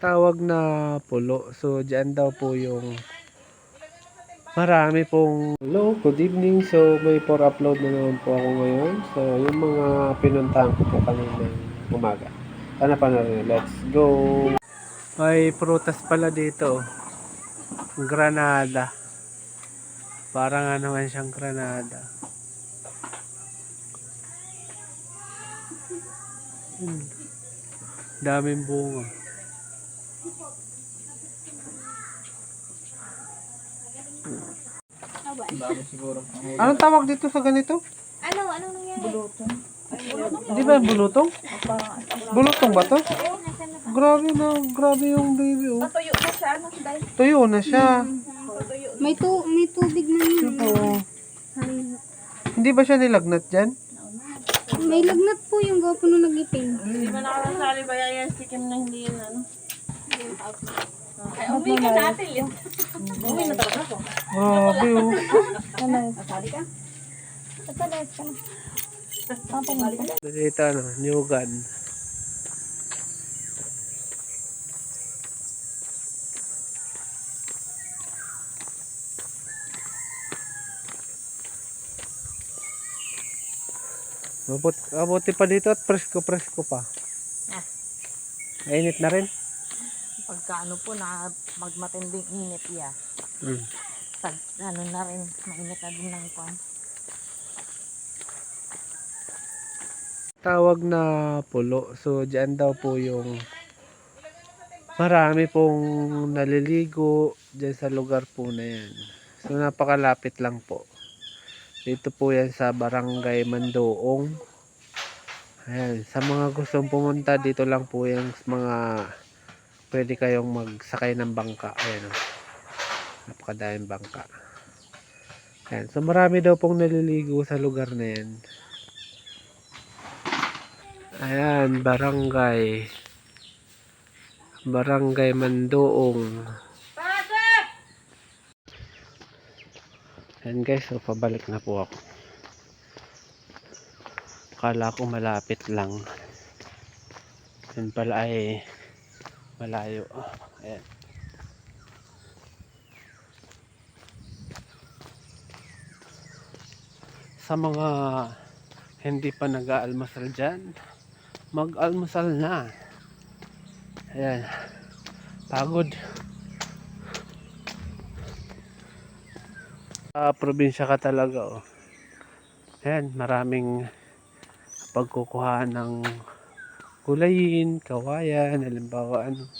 tawag na pulo. So, dyan daw po yung marami pong hello, good evening. So, may for upload na naman po ako ngayon. So, yung mga pinuntahan ko po kanina umaga. Sana pa na rin. Let's go! May prutas pala dito. Granada. Parang nga naman siyang granada. Hmm. Daming bunga. Anong tawag dito sa ganito? Ano? Anong nangyari? Bulutong. Di ba bulutong? Bulutong ba to? Grabe na, grabe yung baby oh. Tuyo na siya. Ano dahil? Tuyo na siya. May, tu may tubig na yun. Oo. Hindi ba siya nilagnat dyan? May lagnat po yung gawa po nung nag-ipin. Hindi ba nakakasali ba yan si Kim na hindi yun ano? Ay, uwi ka natin yun. Uwi na talaga ako. Grabe oh. Kasali ka? Kasali ka na. Papa mo. Dito ano, Newgan. Mabut, mabuti pa dito at presko-presko pa. Ah. Mainit na rin. Pagka ano po na magmatinding init ya. Mm. Pag ano na rin, mainit na din ng kwan. Tawag na pulo. So, dyan daw po yung marami pong naliligo dyan sa lugar po na yan. So, napakalapit lang po. Dito po yan sa Barangay Mandoong. Ayan. Sa mga gustong pumunta, dito lang po yung mga pwede kayong magsakay ng bangka. Ayan o. Napakadaming bangka. Ayan. So, marami daw pong naliligo sa lugar na yan. Ayan, barangay. Barangay Mandoong. Ayan guys, so pabalik na po ako. Kala ko malapit lang. Yan pala ay malayo. Ayan. Sa mga hindi pa nag-aalmasal dyan, mag-almusal na. Ayan. Pagod. Sa probinsya ka talaga oh. Ayan, maraming pagkukuha ng gulayin, kawayan, halimbawa ano.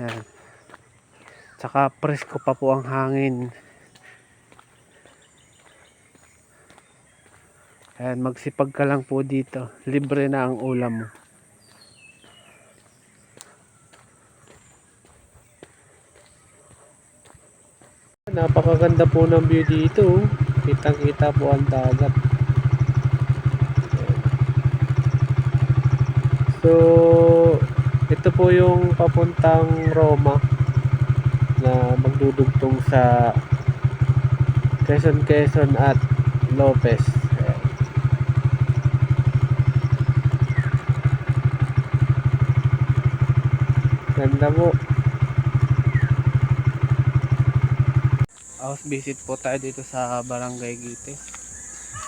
Ayan. Tsaka presko pa po ang hangin. Ayan, magsipag ka lang po dito. Libre na ang ulam mo. Napakaganda po ng view dito. oh. Kitang kita po ang dagat. So, ito po yung papuntang Roma na magdudugtong sa Quezon Quezon at Lopez. Ayan. Ganda po. House visit po tayo dito sa Barangay Gite.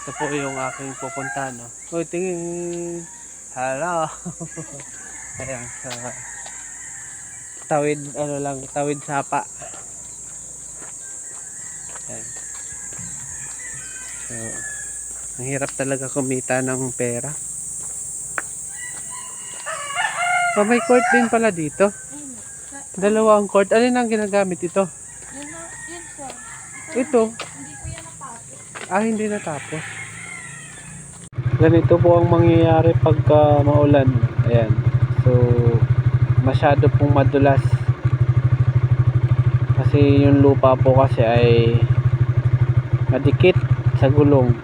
Ito po yung aking pupuntahan. No? Uy, tingin. Hello. Ayan, sa tawid, ano lang, tawid sapa. Ayan. So, ang hirap talaga kumita ng pera. Oh, may court din pala dito. Dalawang court. Alin ang ginagamit ito? Yun yun sir. Ito. Hindi po yan napapit. Ah, hindi natapos. Ganito po ang mangyayari pagka maulan. Ayan. So, masyado pong madulas. Kasi yung lupa po kasi ay madikit sa gulong.